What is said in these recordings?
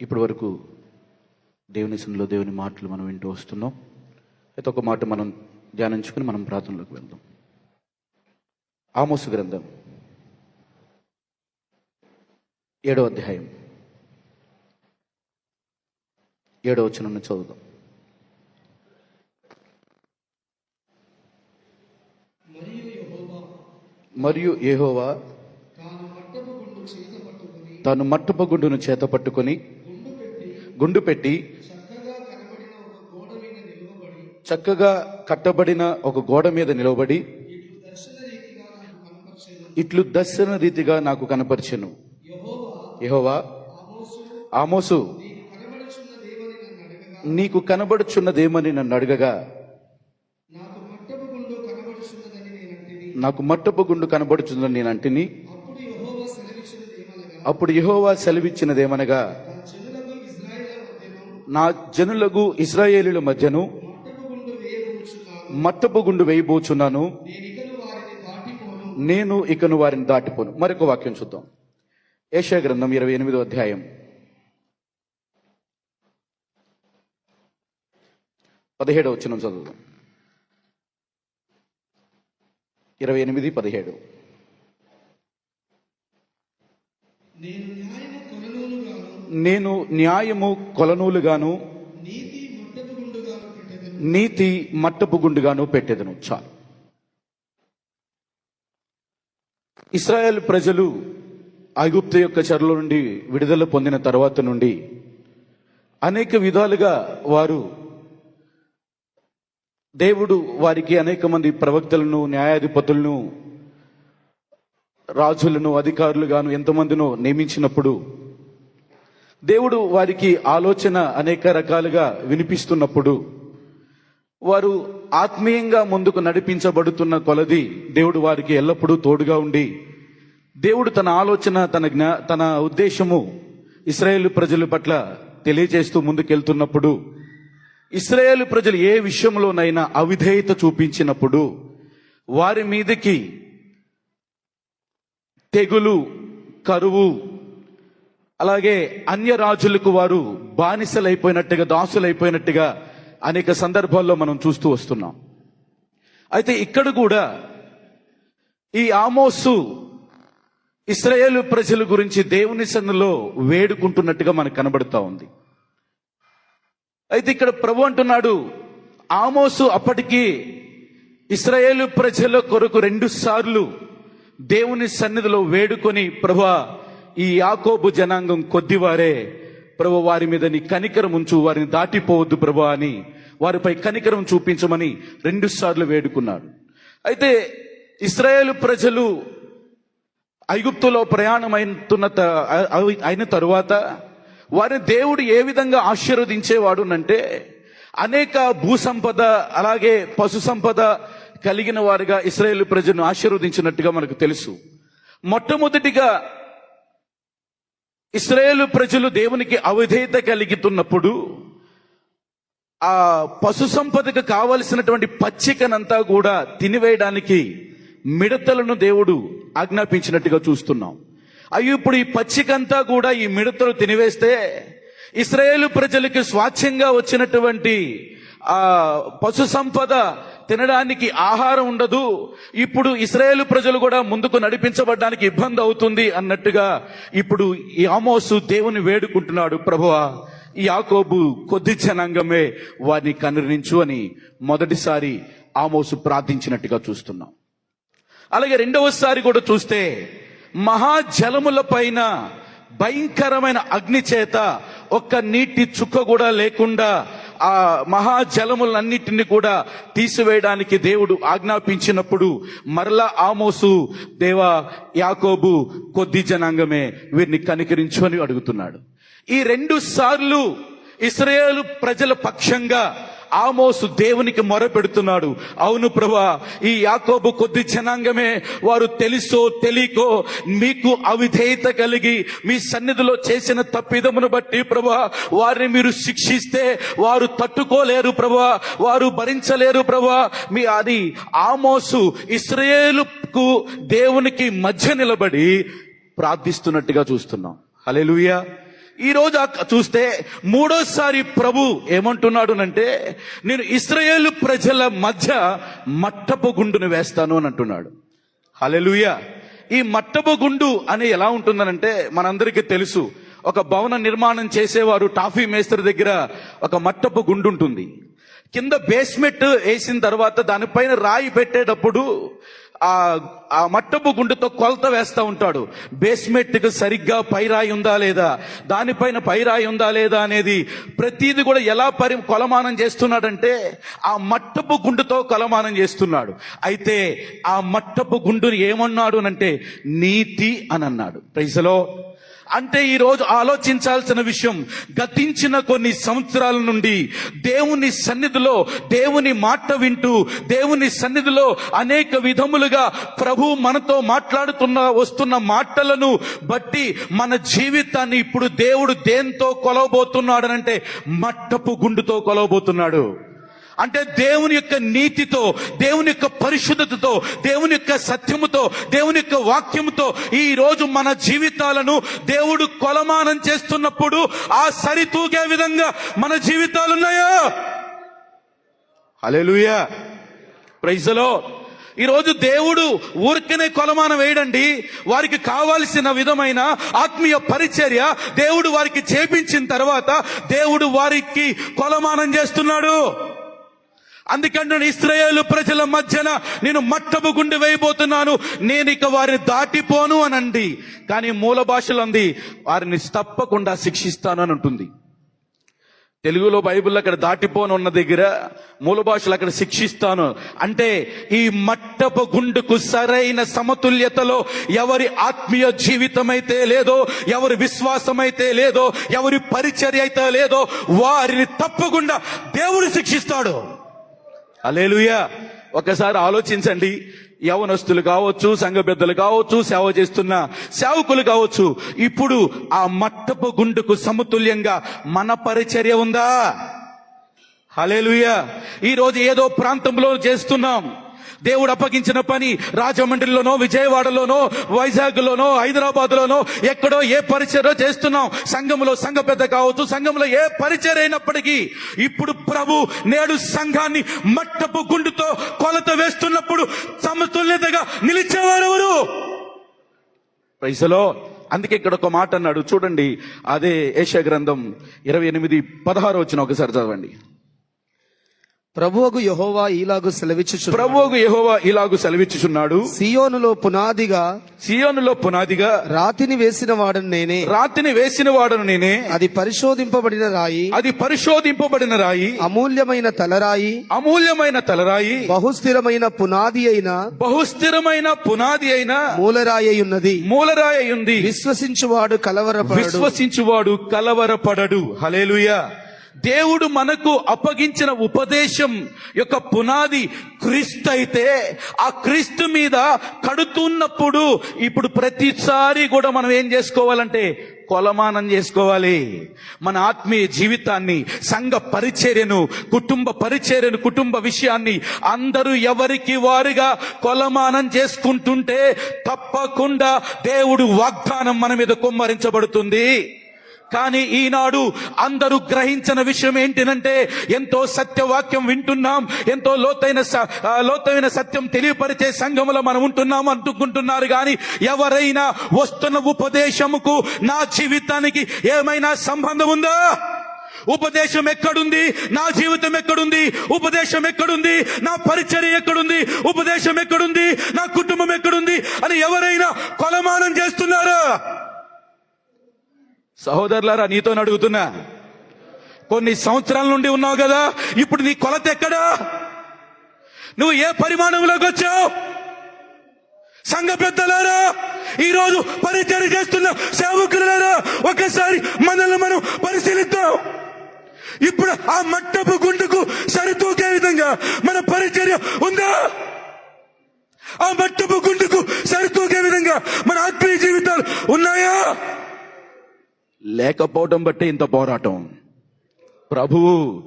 ఇప్పటి వరకు దేవుని సన్నిలో దేవుని మాటలు మనం వింటూ వస్తున్నాం. అయితే ఒక మాట మనం ధ్యానించుకుని మనం ప్రార్థనలోకి వెళ్దాం. ఆమోసు గ్రంథం ఏడో అధ్యాయం. ఏడో వచ్చిన చదువుదాం. మరియు యెహోవా తాను మట్టపు గుండును చేత పట్టుకొని గుండు పెట్టి చక్కగా కట్టబడిన ఒక గోడ మీద నిలబడి ఇట్లు దర్శన రీతిగా నాకు కనపరిచను. యహోవా ఆమోసు నీకు కనబడుచున్నదేమని నన్ను అడగగా నాకు మట్టపు గుండు కనబడుచుందని నేను అంటిని. అప్పుడు యహోవా సెలవిచ్చినదేమనగా నా జనులకు ఇస్రాయేలీల మధ్యను మట్టపు గుండు వేయబోచున్నాను. నేను ఇకను వారిని దాటిపోను. మరొక వాక్యం చూద్దాం. ఏషియా గ్రంథం ఇరవై ఎనిమిదో అధ్యాయం. పదిహేడవ వచ్చిన చదువుదాం. ఇరవై ఎనిమిది పదిహేడు నేను న్యాయము కొలనూలుగాను నేను న్యాయము కొలనూలుగాను నీతి ముట్టపు గుండుగాను పెట్టెదను. చాలు. ఇస్రాయేల్ ప్రజలు ఐగుప్తు యొక్క చెరల నుండి విడుదల పొందిన తర్వాత నుండి అనేక విధాలుగా వారు దేవుడు వారికి అనేక మంది ప్రవక్తలను న్యాయాధిపతులను రాజులను అధికారులుగాను ఎంతమందినో నియమించినప్పుడు దేవుడు వారికి ఆలోచన అనేక రకాలుగా వినిపిస్తున్నప్పుడు వారు ఆత్మీయంగా ముందుకు నడిపించబడుతున్న కొలది దేవుడు వారికి ఎల్లప్పుడూ తోడుగా ఉండి దేవుడు తన ఆలోచన తన జ్ఞా తన ఉద్దేశము ఇస్రాయేల్ ప్రజల పట్ల తెలియజేస్తూ ముందుకెళ్తున్నప్పుడు ఇస్రాయేల్ ప్రజలు ఏ విషయంలోనైనా అవిధేయత చూపించినప్పుడు వారి మీదకి తెగులు కరువు అలాగే అన్య రాజులకు వారు బానిసలైపోయినట్టుగా దాసులైపోయినట్టుగా అనేక సందర్భాల్లో మనం చూస్తూ వస్తున్నాం. అయితే ఇక్కడ కూడా ఈ ఆమోసు ఇస్రాయేల్ ప్రజల గురించి దేవుని సన్నిలో వేడుకుంటున్నట్టుగా మనకు కనబడుతూ ఉంది. అయితే ఇక్కడ ప్రభు అంటున్నాడు ఆమోసు అప్పటికి ఇస్రాయేలు ప్రజల కొరకు రెండు సార్లు దేవుని సన్నిధిలో వేడుకొని ప్రభా ఈ యాకోబు జనాంగం కొద్దివారే ప్రభు వారి మీద నీ కనికరం ఉంచు వారిని దాటిపోవద్దు ప్రభు అని వారిపై కనికరం చూపించమని రెండు సార్లు వేడుకున్నాడు. అయితే ఇస్రాయేలు ప్రజలు ఐగుప్తులో ప్రయాణమైతున్న త- అయిన తరువాత వారిని దేవుడు ఏ విధంగా ఆశీర్వదించేవాడు అంటే అనేక భూ సంపద అలాగే పశు సంపద కలిగిన వారిగా ఇస్రాయేల్ ప్రజలను ఆశీర్వదించినట్టుగా మనకు తెలుసు. మొట్టమొదటిగా ఇస్రాయేల్ ప్రజలు దేవునికి అవిధేయత కలిగితున్నప్పుడు ఆ పశు సంపదకు కావలసినటువంటి పచ్చికనంతా కూడా తినివేయడానికి మిడతలను దేవుడు ఆజ్ఞాపించినట్టుగా చూస్తున్నాం. అవి ఇప్పుడు ఈ పచ్చికంతా కూడా ఈ మిడతలు తినివేస్తే ఇస్రాయేలు ప్రజలకి స్వాచ్ఛంగా వచ్చినటువంటి ఆ పశు సంపద తినడానికి ఆహారం ఉండదు. ఇప్పుడు ఇస్రాయేలు ప్రజలు కూడా ముందుకు నడిపించబడడానికి ఇబ్బంది అవుతుంది అన్నట్టుగా ఇప్పుడు ఈ ఆమోసు దేవుని వేడుకుంటున్నాడు. ప్రభువా ఈ యాకోబు కొద్ది జనాంగమే వారిని కనురించు అని మొదటిసారి ఆమోసు ప్రార్థించినట్టుగా చూస్తున్నాం. అలాగే రెండవసారి కూడా చూస్తే మహాజలముల పైన భయంకరమైన అగ్ని చేత ఒక్క నీటి చుక్క కూడా లేకుండా ఆ మహాజలములన్నిటిని కూడా తీసివేయడానికి దేవుడు ఆజ్ఞాపించినప్పుడు మరలా ఆమోసు దేవ యాకోబు కొద్ది జనాంగమే వీరిని కనికరించు అని అడుగుతున్నాడు. ఈ రెండు సార్లు ఇస్రాయేలు ప్రజల పక్షంగా ఆమోసు దేవునికి మొరపెడుతున్నాడు. అవును ప్రభా ఈ యాకోబు కొద్ది జనాంగమే వారు తెలుసో తెలియకో మీకు అవిధేయత కలిగి మీ సన్నిధిలో చేసిన తప్పిదమును బట్టి ప్రభా వారిని మీరు శిక్షిస్తే వారు తట్టుకోలేరు ప్రభా వారు భరించలేరు ప్రభా. మీ అది ఆమోసు ఇస్రాయేలుకు దేవునికి మధ్య నిలబడి ప్రార్థిస్తున్నట్టుగా చూస్తున్నాం. అలెలుయా ఈ రోజు చూస్తే మూడోసారి ప్రభు ఏమంటున్నాడు అంటే నేను ఇస్రాయేల్ ప్రజల మధ్య మట్టపు గుండును వేస్తాను అని అంటున్నాడు. హల్లెలూయా. ఈ మట్టపు గుండు అని ఎలా ఉంటుందనంటే మనందరికీ తెలుసు ఒక భవన నిర్మాణం చేసేవారు టాఫీ మేస్త్రి దగ్గర ఒక మట్టపు గుండు ఉంటుంది. కింద బేస్మెంట్ వేసిన తర్వాత దానిపైన రాయి పెట్టేటప్పుడు ఆ ఆ మట్టపు గుండుతో కొలత వేస్తా ఉంటాడు. బేస్మెంట్కి సరిగ్గా పైరాయి ఉందా లేదా? దానిపైన పైరాయి ఉందా లేదా అనేది ప్రతిది కూడా ఎలా పరి కొలమానం చేస్తున్నాడంటే ఆ మట్టపు గుండుతో కొలమానం చేస్తున్నాడు. అయితే ఆ మట్టపు గుండుని ఏమన్నాడు అంటే నీతి అని అన్నాడు ప్రైజలో అంటే ఈ రోజు ఆలోచించాల్సిన విషయం గతించిన కొన్ని సంవత్సరాల నుండి దేవుని సన్నిధిలో దేవుని మాట వింటూ దేవుని సన్నిధిలో అనేక విధములుగా ప్రభు మనతో మాట్లాడుతున్న వస్తున్న మాటలను బట్టి మన జీవితాన్ని ఇప్పుడు దేవుడు దేంతో కొలవబోతున్నాడనంటే మట్టపు గుండుతో కొలవబోతున్నాడు. అంటే దేవుని యొక్క నీతితో దేవుని యొక్క పరిశుద్ధతతో దేవుని యొక్క సత్యముతో దేవుని యొక్క వాక్యముతో ఈ రోజు మన జీవితాలను దేవుడు కొలమానం చేస్తున్నప్పుడు ఆ సరితూగే విధంగా మన జీవితాలు ఉన్నాయా? హల్లెలూయా. ప్రైజలో ఈరోజు దేవుడు ఊరికనే కొలమానం వేయడండి. వారికి కావాల్సిన విధమైన ఆత్మీయ పరిచర్య దేవుడు వారికి చేపించిన తర్వాత దేవుడు వారికి కొలమానం చేస్తున్నాడు. అందుకంటే ఇస్రాయేల్ ప్రజల మధ్యన నేను మట్టపు గుండె వేయబోతున్నాను. నేను ఇక వారిని దాటిపోను అనండి. కానీ మూల భాషలు అంది వారిని తప్పకుండా శిక్షిస్తాను అని ఉంటుంది తెలుగులో బైబిల్ అక్కడ దాటిపోను ఉన్న దగ్గర మూల భాషలు అక్కడ శిక్షిస్తాను. అంటే ఈ మట్టపు గుండుకు సరైన సమతుల్యతలో ఎవరి ఆత్మీయ జీవితం అయితే లేదో ఎవరి విశ్వాసం అయితే లేదో ఎవరి పరిచర్య అయితే లేదో వారిని తప్పకుండా దేవుడు శిక్షిస్తాడు. అలేలుయా. ఒకసారి ఆలోచించండి. యవనస్తులు కావచ్చు సంఘ పెద్దలు కావచ్చు సేవ చేస్తున్న సేవకులు కావచ్చు ఇప్పుడు ఆ మట్టపు గుండుకు సమతుల్యంగా మన పరిచర్య ఉందా? హలేలుయా ఈ రోజు ఏదో ప్రాంతంలో చేస్తున్నాం. దేవుడు అప్పగించిన పని రాజమండ్రిలోనో విజయవాడలోనో వైజాగ్ లోనో హైదరాబాద్ లోనో ఎక్కడో ఏ పరిచయో చేస్తున్నాం. సంఘంలో సంఘ పెద్ద కావచ్చు సంఘంలో ఏ పరిచయం అయినప్పటికీ ఇప్పుడు ప్రభు నేడు సంఘాన్ని మట్టపు గుండుతో కొలత వేస్తున్నప్పుడు సమతుల్యతగా నిలిచేవారెవరు? పైసలో అందుకే ఇక్కడ ఒక మాట అన్నాడు. చూడండి అదే ఏష గ్రంథం ఇరవై ఎనిమిది పదహారు వచ్చిన ఒకసారి చదవండి. ప్రభువగు యహోవా ఈలాగు సెలవిచ్చుచు ప్రభువుకు యెహోవా ఇలాగు సెలవిచ్చుచున్నాడు. సియోనులో పునాదిగా సియోనులో పునాదిగా రాతిని వేసిన వాడను నేనే. రాతిని వేసిన వాడను నేనే. అది పరిశోధింపబడిన రాయి. అది పరిశోధింపబడిన రాయి. అమూల్యమైన తలరాయి. అమూల్యమైన తలరాయి. బహుస్థిరమైన పునాది అయిన బహుస్థిరమైన పునాది అయిన మూలరాయి ఉన్నది మూలరాయి ఉంది విశ్వసించువాడు కలవరపడు విశ్వసించువాడు కలవరపడడు. హలేలుయా దేవుడు మనకు అప్పగించిన ఉపదేశం యొక్క పునాది క్రీస్తు అయితే ఆ క్రీస్తు మీద కడుతున్నప్పుడు ఇప్పుడు ప్రతిసారి కూడా మనం ఏం చేసుకోవాలంటే కొలమానం చేసుకోవాలి. మన ఆత్మీయ జీవితాన్ని సంఘ పరిచర్యను కుటుంబ పరిచర్యను కుటుంబ విషయాన్ని అందరూ ఎవరికి వారుగా కొలమానం చేసుకుంటుంటే తప్పకుండా దేవుడు వాగ్దానం మన మీద కుమ్మరించబడుతుంది. కానీ ఈనాడు అందరూ గ్రహించిన విషయం ఏంటినంటే ఎంతో సత్యవాక్యం వింటున్నాం ఎంతో లోతైన స- లోతైన సత్యం తెలియపరిచే సంఘములో మనం ఉంటున్నాం అంటుకుంటున్నారు కానీ ఎవరైనా వస్తున్న ఉపదేశముకు నా జీవితానికి ఏమైనా సంబంధం ఉందా? ఉపదేశం ఎక్కడుంది? నా జీవితం ఎక్కడుంది? ఉపదేశం ఎక్కడుంది? నా పరిచర్య ఎక్కడుంది? ఉపదేశం ఎక్కడుంది? నా కుటుంబం ఎక్కడుంది? అని ఎవరైనా కొలమానం చేస్తున్నారా? సహోదరులారా నీతో అడుగుతున్నా. కొన్ని సంవత్సరాల నుండి ఉన్నావు కదా ఇప్పుడు నీ కొలత ఎక్కడా? నువ్వు ఏ పరిమాణంలోకి వచ్చావు? సంఘ పెద్దలారా ఈరోజు పరిచయం చేస్తున్న సేవకులారా ఒకసారి మనల్ని మనం పరిశీలిద్దాం. ఇప్పుడు ఆ మట్టపు గుండుకు సరితూకే విధంగా మన పరిచర్య ఉందా? ఆ మట్టపు గుండుకు సరితూకే విధంగా మన ఆత్మీయ జీవితాలు ఉన్నాయా? లేకపోవడం బట్టి ఇంత పోరాటం. ప్రభువు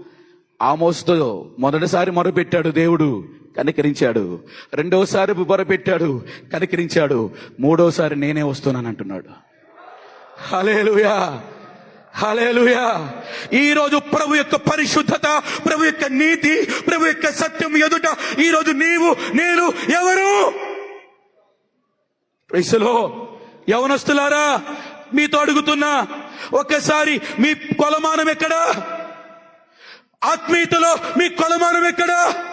ఆమోస్తో మొదటిసారి మొరపెట్టాడు దేవుడు కనికరించాడు. రెండోసారి మొరపెట్టాడు కనికరించాడు. మూడోసారి నేనే వస్తున్నాను అంటున్నాడు హలేలుయా హల్లెలూయా! ఈ రోజు ప్రభు యొక్క పరిశుద్ధత ప్రభు యొక్క నీతి ప్రభు యొక్క సత్యం ఎదుట ఈ రోజు నీవు నేను ఎవరు? ప్రైసలో యవనస్తులారా మీతో అడుగుతున్నా ఒక్కసారి మీ కొలమానం ఎక్కడా? ఆత్మీయతలో మీ కొలమానం ఎక్కడా?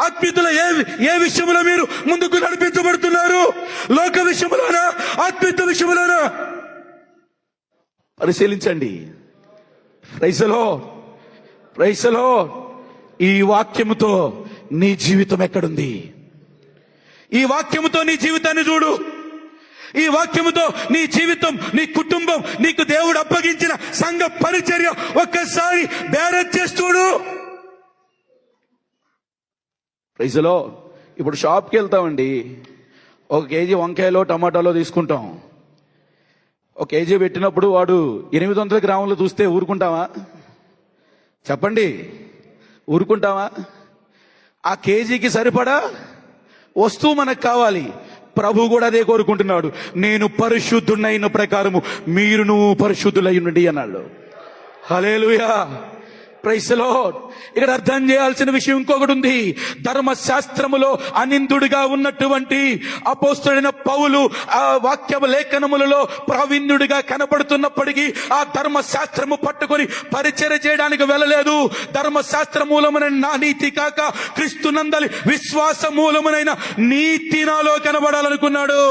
ఆత్మీయతలో ఏ ఏ విషయంలో మీరు ముందుకు నడిపించబడుతున్నారు? లోక విషయంలోనా? ఆత్మీయత విషయంలోనా? పరిశీలించండి. ప్రైసలో ప్రైసలో ఈ వాక్యముతో నీ జీవితం ఎక్కడుంది? ఈ వాక్యముతో నీ జీవితాన్ని చూడు. ఈ వాక్యముతో నీ జీవితం నీ కుటుంబం నీకు దేవుడు అప్పగించిన సంఘ పరిచర్య ఒక్కసారి బేరం చేస్తుడు. ప్రైజలో ఇప్పుడు షాప్కి వెళ్తామండి. ఒక కేజీ వంకాయలో టమాటాలో తీసుకుంటాం. ఒక కేజీ పెట్టినప్పుడు వాడు ఎనిమిది వందల గ్రాములు చూస్తే ఊరుకుంటావా? చెప్పండి. ఊరుకుంటావా? ఆ కేజీకి సరిపడా వస్తువు మనకు కావాలి. ప్రభు కూడా అదే కోరుకుంటున్నాడు. నేను పరిశుద్ధుడైన ప్రకారము మీరును పరిశుద్ధులయ్యుండి అన్నాడు. హలేలుయా ప్రైసలో ఇక్కడ అర్థం చేయాల్సిన విషయం ఇంకొకటి ఉంది. ధర్మశాస్త్రములో అనిందుడిగా ఉన్నటువంటి అపోస్తుడైన పౌలు ఆ వాక్య లేఖనములలో ప్రావీణ్యుడిగా కనబడుతున్నప్పటికీ ఆ ధర్మశాస్త్రము పట్టుకొని పరిచయ చేయడానికి వెళ్ళలేదు. ధర్మశాస్త్ర మూలమైన నా నీతి కాక క్రీస్తునందలి విశ్వాస మూలమునైన నీతి నాలో కనబడాలనుకున్నాడు.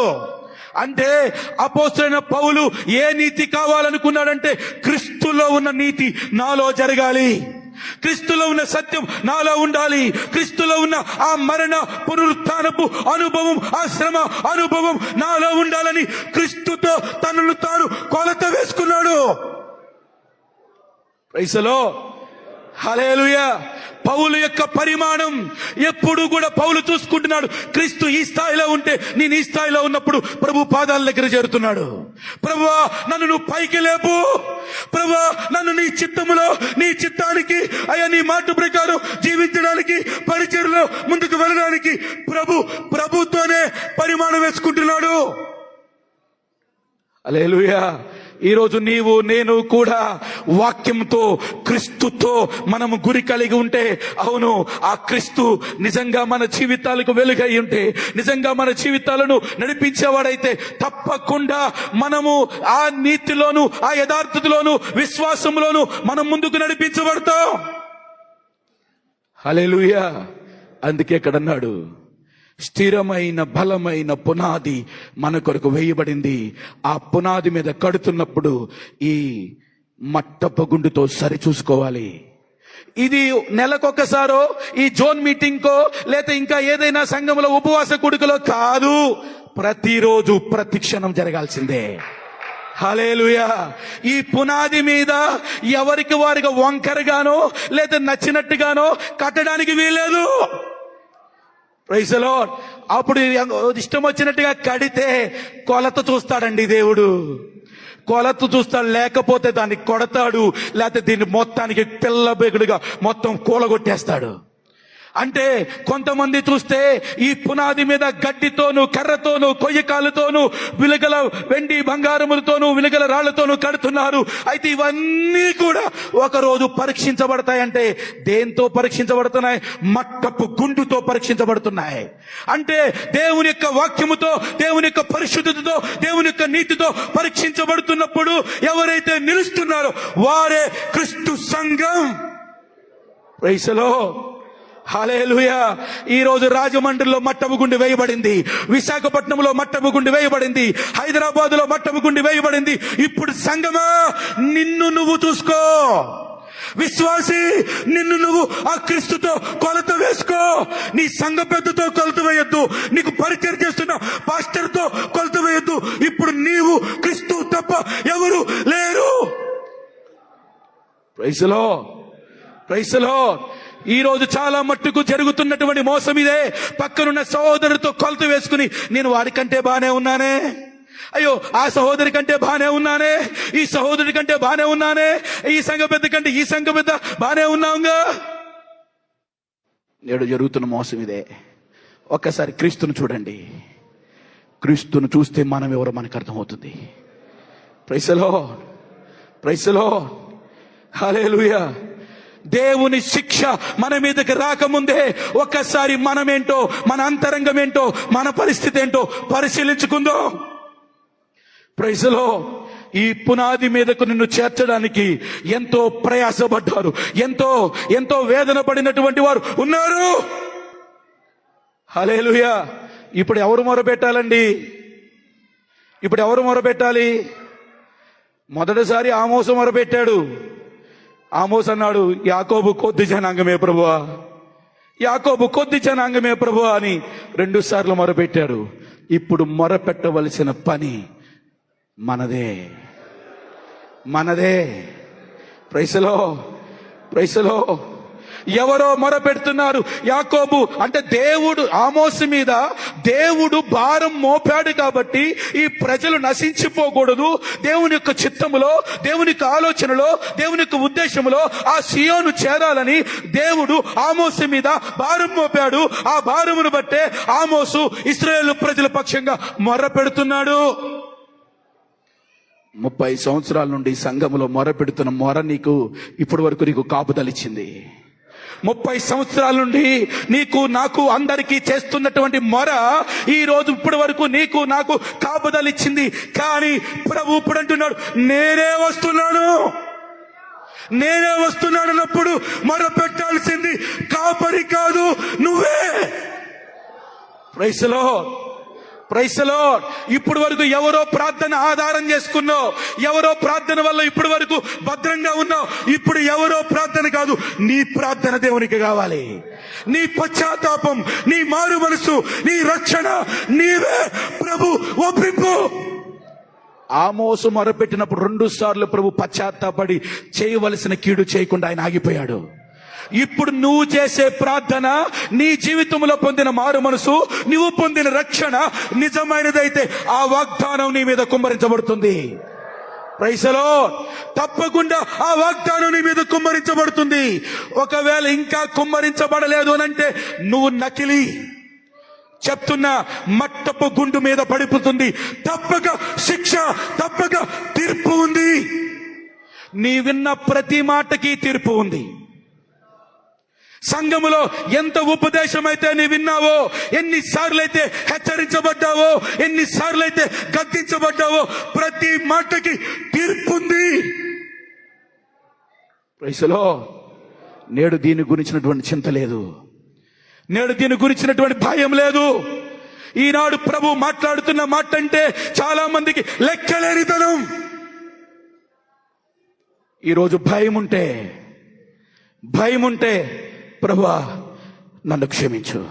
అంటే అపోసైన పౌలు ఏ నీతి కావాలనుకున్నాడంటే క్రిస్తులో ఉన్న నీతి నాలో జరగాలి. క్రీస్తులో ఉన్న సత్యం నాలో ఉండాలి. క్రిస్తులో ఉన్న ఆ మరణ పునరుత్నపు అనుభవం ఆ శ్రమ అనుభవం నాలో ఉండాలని క్రిస్తుతో తనను తాను కొలత వేసుకున్నాడు. ప్రైసలో హలేలుయ పౌలు యొక్క పరిమాణం ఎప్పుడు కూడా పౌలు చూసుకుంటున్నాడు. క్రీస్తు ఈ స్థాయిలో ఉంటే నేను ఈ స్థాయిలో ఉన్నప్పుడు ప్రభు పాదాల దగ్గర చేరుతున్నాడు. ప్రభువా నన్ను నువ్వు పైకి లేపు. ప్రభువా నన్ను నీ చిత్తములో నీ చిత్తానికి అయ్యా నీ మాట ప్రకారం జీవించడానికి పరిచయలో ముందుకు వెళ్ళడానికి ప్రభు ప్రభుతోనే పరిమాణం వేసుకుంటున్నాడు. అలేలుయా ఈరోజు నీవు నేను కూడా వాక్యంతో క్రిస్తుతో మనము గురి కలిగి ఉంటే అవును ఆ క్రిస్తు నిజంగా మన జీవితాలకు వెలుగై ఉంటే నిజంగా మన జీవితాలను నడిపించేవాడైతే తప్పకుండా మనము ఆ నీతిలోను ఆ యథార్థతలోను విశ్వాసంలోను మనం ముందుకు నడిపించబడతాం. హల్లెలూయా. అందుకే ఇక్కడ అన్నాడు స్థిరమైన బలమైన పునాది మన కొరకు వేయబడింది. ఆ పునాది మీద కడుతున్నప్పుడు ఈ మట్టపు గుండుతో సరి చూసుకోవాలి ఇది నెలకొకసారో ఈ జోన్ మీటింగ్కో లేక ఇంకా ఏదైనా సంఘంలో ఉపవాస కుడుకలో కాదు. ప్రతిరోజు ప్రతిక్షణం జరగాల్సిందే. హలేలుయా ఈ పునాది మీద ఎవరికి వారికి వంకరగానో లేదా నచ్చినట్టుగానో కట్టడానికి వీలేదు ప్రైసలో అప్పుడు ఇష్టం వచ్చినట్టుగా కడితే కొలత చూస్తాడండి దేవుడు. కొలత చూస్తాడు లేకపోతే దాన్ని కొడతాడు. లేకపోతే దీన్ని మొత్తానికి పిల్లబెగుడుగా మొత్తం కూలగొట్టేస్తాడు. అంటే కొంతమంది చూస్తే ఈ పునాది మీద గడ్డితోను కర్రతోను కొయ్యకాలతోను విలుగల వెండి బంగారములతోను విలుగల రాళ్ళతోను కడుతున్నారు. అయితే ఇవన్నీ కూడా ఒకరోజు పరీక్షించబడతాయంటే దేంతో పరీక్షించబడుతున్నాయి? మట్టపు గుండుతో పరీక్షించబడుతున్నాయి. అంటే దేవుని యొక్క వాక్యముతో దేవుని యొక్క పరిశుద్ధతతో దేవుని యొక్క నీతితో పరీక్షించబడుతున్నప్పుడు ఎవరైతే నిలుస్తున్నారో వారే క్రిస్తు సంఘం. వయసులో హలేలుయా ఈ రోజు రాజమండ్రిలో మట్టపు గుండి వేయబడింది. విశాఖపట్నంలో మట్టపు గుండి వేయబడింది. హైదరాబాద్లో మట్టపు గుండి వేయబడింది. ఇప్పుడు సంగమా నిన్ను నువ్వు చూసుకో. విశ్వాసి నిన్ను నువ్వు ఆ క్రీస్తుతో కొలత వేసుకో. నీ సంఘ పెద్దతో కొలత వేయొద్దు. నీకు పరిచయం చేస్తున్న పాస్టర్తో కొలత వేయొద్దు. ఇప్పుడు నీవు క్రీస్తు తప్ప ఎవరు లేరు. ప్రైసలో ప్రైసలో ఈ రోజు చాలా మట్టుకు జరుగుతున్నటువంటి మోసం ఇదే. పక్కనున్న సహోదరుతో కొలత వేసుకుని నేను వాడికంటే బానే ఉన్నానే. అయ్యో ఆ సహోదరి కంటే బానే ఉన్నానే. ఈ సహోదరి కంటే బానే ఉన్నానే. ఈ సంఘ పెద్ద కంటే ఈ సంఘ పెద్ద బానే ఉన్నాంగా నేడు జరుగుతున్న మోసం ఇదే. ఒక్కసారి క్రీస్తును చూడండి. క్రీస్తును చూస్తే మనం ఎవరో మనకు అర్థమవుతుంది. ప్రైసలో ప్రైసలో హల్లెలూయా. దేవుని శిక్ష మన మీదకి రాకముందే ఒక్కసారి మనమేంటో మన అంతరంగం ఏంటో మన పరిస్థితి ఏంటో పరిశీలించుకుందో ప్రైజలో ఈ పునాది మీదకు నిన్ను చేర్చడానికి ఎంతో ప్రయాసపడ్డారు. ఎంతో ఎంతో వేదన పడినటువంటి వారు ఉన్నారు. హలేలుయా ఇప్పుడు ఎవరు మొరపెట్టాలండి? ఇప్పుడు ఎవరు మొరపెట్టాలి? మొదటిసారి ఆమోసు మొరపెట్టాడు. ఆమోస్ అన్నాడు యాకోబు కొద్ది జనాంగమే ప్రభువా. యాకోబు కొద్ది జనాంగమే ప్రభువా అని రెండు సార్లు మొరపెట్టాడు. ఇప్పుడు మొరపెట్టవలసిన పని మనదే. మనదే. ప్రైసలో ప్రైసలో ఎవరో మొరపెడుతున్నారు. యాకోబు అంటే దేవుడు ఆమోసు మీద దేవుడు భారం మోపాడు కాబట్టి ఈ ప్రజలు నశించిపోకూడదు. దేవుని యొక్క చిత్తములో దేవుని యొక్క ఆలోచనలో దేవుని యొక్క ఉద్దేశములో ఆ సియోను చేరాలని దేవుడు ఆమోసు మీద భారం మోపాడు. ఆ భారమును బట్టే ఆమోసు ఇస్రాయేల్ ప్రజల పక్షంగా మొర్ర పెడుతున్నాడు ముప్పై సంవత్సరాల నుండి సంఘములో మొర పెడుతున్న మొర నీకు ఇప్పటి వరకు నీకు కాపుదలిచ్చింది. ముప్పై సంవత్సరాల నుండి నీకు నాకు అందరికీ చేస్తున్నటువంటి మొర ఈ రోజు ఇప్పటి వరకు నీకు నాకు కాపుదలిచ్చింది కానీ ప్రభు ఇప్పుడు అంటున్నాడు నేనే వస్తున్నాను. నేనే వస్తున్నాను అన్నప్పుడు మొర పెట్టాల్సింది కాపరి కాదు నువ్వే. వయసులో ప్రైసలో ఇప్పుడు వరకు ఎవరో ప్రార్థన ఆధారం చేసుకున్నావు? ఎవరో ప్రార్థన వల్ల ఇప్పుడు వరకు భద్రంగా ఉన్నావు? ఇప్పుడు ఎవరో ప్రార్థన కాదు నీ ప్రార్థన దేవునికి కావాలి. నీ పశ్చాత్తాపం నీ మారు మనసు నీ రక్షణ నీవే ప్రభు ఒప్పింపు ఆమోసు మొరపెట్టినప్పుడు రెండు సార్లు ప్రభు పశ్చాత్తాపడి చేయవలసిన కీడు చేయకుండా ఆయన ఆగిపోయాడు. ఇప్పుడు నువ్వు చేసే ప్రార్థన నీ జీవితంలో పొందిన మారు మనసు నువ్వు పొందిన రక్షణ నిజమైనదైతే ఆ వాగ్దానం నీ మీద కుమ్మరించబడుతుంది. ప్రైసలో తప్పకుండా ఆ వాగ్దానం నీ మీద కుమ్మరించబడుతుంది. ఒకవేళ ఇంకా కుమ్మరించబడలేదు అనంటే నువ్వు నకిలీ. చెప్తున్న మట్టపు గుండు మీద పడిపోతుంది. తప్పక శిక్ష తప్పక తీర్పు ఉంది. నీ విన్న ప్రతి మాటకి తీర్పు ఉంది. సంఘములో ఎంత ఉపదేశం అయితే నీ విన్నావో ఎన్నిసార్లు అయితే హెచ్చరించబడ్డావో ఎన్నిసార్లు అయితే గద్దించబడ్డావో ప్రతి మాటకి తీర్పుంది ప్రైసలో నేడు దీని గురించినటువంటి చింత లేదు. నేడు దీని గురించినటువంటి భయం లేదు. ఈనాడు ప్రభు మాట్లాడుతున్న మాట అంటే చాలా మందికి లెక్కలేనితనం. ఈరోజు భయం ఉంటే భయం ఉంటే ప్రభా నన్ను క్షమించు.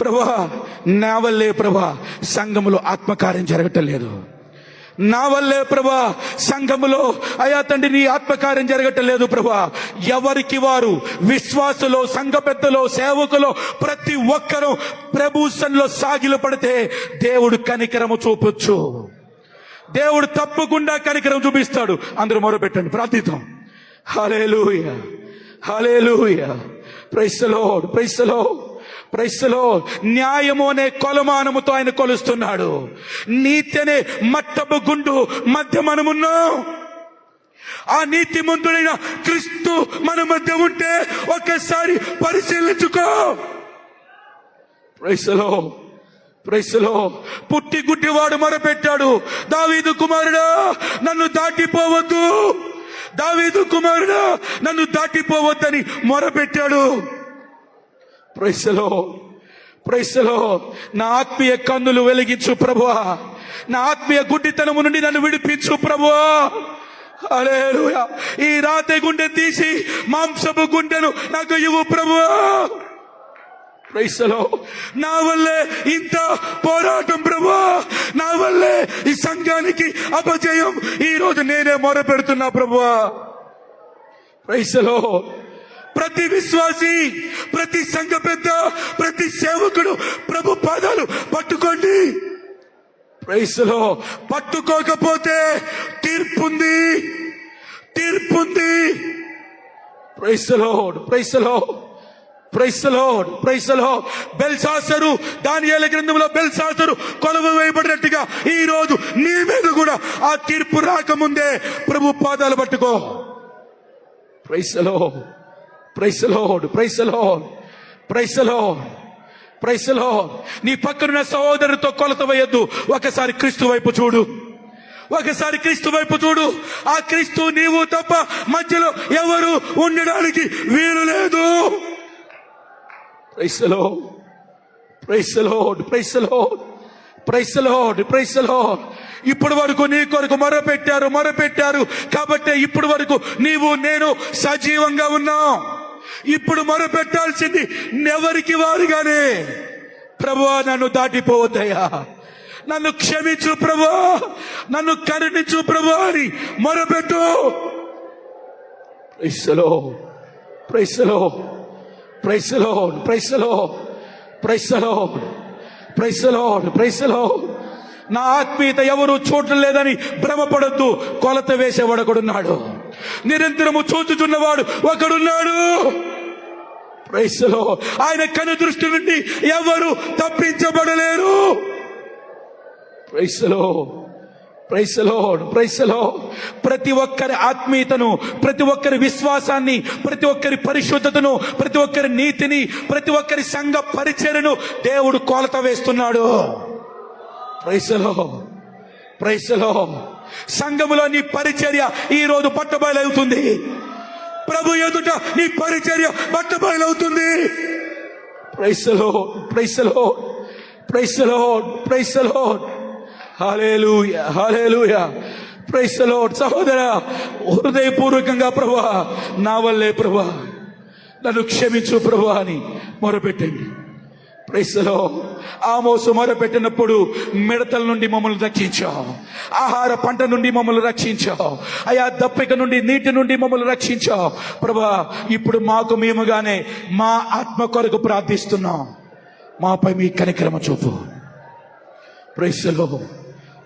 ప్రభా నా వల్లే ప్రభా సంఘములో ఆత్మకార్యం జరగటం లేదు. నా వల్లే ప్రభా సంఘములో అయా తండ్రి నీ ఆత్మకార్యం జరగటం లేదు ప్రభా. ఎవరికి వారు విశ్వాసులో సంఘ పెద్దలో సేవకులో ప్రతి ఒక్కరూ ప్రభుత్వంలో సాగిలు పడితే దేవుడు కనికరము చూపొచ్చు. దేవుడు తప్పకుండా కనికరం చూపిస్తాడు. అందరూ మొరపెట్టండి. ప్రార్థిద్దాం. హలేలుయ హలేలుయ ప్రైసలో ప్రైసలో ప్రైస్లో న్యాయము అనే కొలమానముతో ఆయన కొలుస్తున్నాడు. నీతి అనే మట్టపు గుండు మధ్య మనమున్నాం ఆ నీతి మంతుడైన క్రీస్తు మన మధ్య ఉంటే ఒక్కసారి పరిశీలించుకో. ప్రైసలో ప్రైసలో పుట్టి గుడ్డివాడు మొరపెట్టాడు. దావీదు కుమారుడా నన్ను దాటిపోవద్దు. దావీదు కుమారుడు నన్ను దాటిపోవద్దని మొరపెట్టాడు. ప్రైసలో ప్రైసలో నా ఆత్మీయ కన్నులు వెలిగించు ప్రభువా. నా ఆత్మీయ గుడ్డితనము నుండి నన్ను విడిపించు ప్రభువా. హల్లెలూయా ఈ రాతి గుండె తీసి మాంసపు గుండెను నాకు ఇవ్వు ప్రభువా. నా వల్లే ఇంత పోరాటం ప్రభా. నా వల్లే ఈ సంఘానికి అపజయం. ఈ రోజు నేనే మొర పెడుతున్నా ప్రభువా ప్రైసలో ప్రతి విశ్వాసి ప్రతి సంఘ పెద్ద ప్రతి సేవకుడు ప్రభు పాదాలు పట్టుకోండి. ప్రైసలో పట్టుకోకపోతే తీర్పుంది తీర్పుంది ప్రైసలో ప్రైసలో ప్రైసలోడ్ ప్రైసలో బెల్సాసరు దానియేల గ్రంథంలో బెల్సాసరు కొలవ వేయబడినట్టుగా ఈ రోజు నీ మీద కూడా ఆ తీర్పు రాకముందే ప్రభు పాదాలు పట్టుకో. ప్రైసలో ప్రైసలోడ్ ప్రైసలోడ్ ప్రైసలో ప్రైసలో నీ పక్కనున్న సహోదరుతో కొలత వేయద్దు. ఒకసారి క్రీస్తు వైపు చూడు. ఒకసారి క్రీస్తు వైపు చూడు. ఆ క్రీస్తు నీవు తప్ప మధ్యలో ఎవరు ఉండడానికి వీలు లేదు. ప్రైసలో ప్రైసలోడ్ ప్రైసలోడ్ ప్రైసలోడ్ ప్రైసలోడ్ ఇప్పటి వరకు నీ కొరకు మొరపెట్టారు మొరపెట్టారు. కాబట్టి ఇప్పటి వరకు నీవు నేను సజీవంగా ఉన్నాం. ఇప్పుడు మొరపెట్టాల్సింది ఎవరికి వారుగానే. ప్రభువా నన్ను దాటిపోవద్దయ్యా. నన్ను క్షమించు ప్రభా నన్ను కరుణించు ప్రభా అని మొరపెట్టు. ప్రైసలో ప్రైసలో ప్రైసలో ప్రైస్లో ప్రైస్లో నా ఆత్మీయత ఎవరు చూడటం లేదని భ్రమపడద్దు కొలత వేసేవాడు ఒకడున్నాడు. నిరంతరము చూచుచున్నవాడు ఒకడున్నాడు. ప్రైసలో ఆయన కను దృష్టి నుండి ఎవరు తప్పించబడలేరు. ప్రైసలో ప్రైసలో ప్రైసలో ప్రతి ఒక్కరి ఆత్మీయతను ప్రతి ఒక్కరి విశ్వాసాన్ని ప్రతి ఒక్కరి పరిశుద్ధతను ప్రతి ఒక్కరి నీతిని ప్రతి ఒక్కరి సంఘ పరిచయను దేవుడు కోలత వేస్తున్నాడు. ప్రైసలో ప్రైసలో సంఘములో నీ పరిచర్య ఈ రోజు పట్టబయలవుతుంది. ప్రభు ఎదుట నీ పరిచర్య పట్టబయలవుతుంది. ప్రైసలో ప్రైసలో ప్రైసలో ప్రైసలో హాలేలుయ హాలేలుయ ప్రైసలో సహోదర హృదయపూర్వకంగా ప్రభా నా వల్లే ప్రభా నన్ను క్షమించు ప్రభా అని మొరపెట్టండి. ప్రైసలో ఆమోసు మొరపెట్టినప్పుడు మిడతల నుండి మమ్మల్ని రక్షించావు ఆహార పంట నుండి మమ్మల్ని రక్షించావు అయా దప్పిక నుండి నీటి నుండి మమ్మల్ని రక్షించావు ప్రభా ఇప్పుడు మాకు మేముగానే మా ఆత్మ కొరకు ప్రార్థిస్తున్నాం. మాపై మీ కనిక్రమ చూపు. ప్రైసలో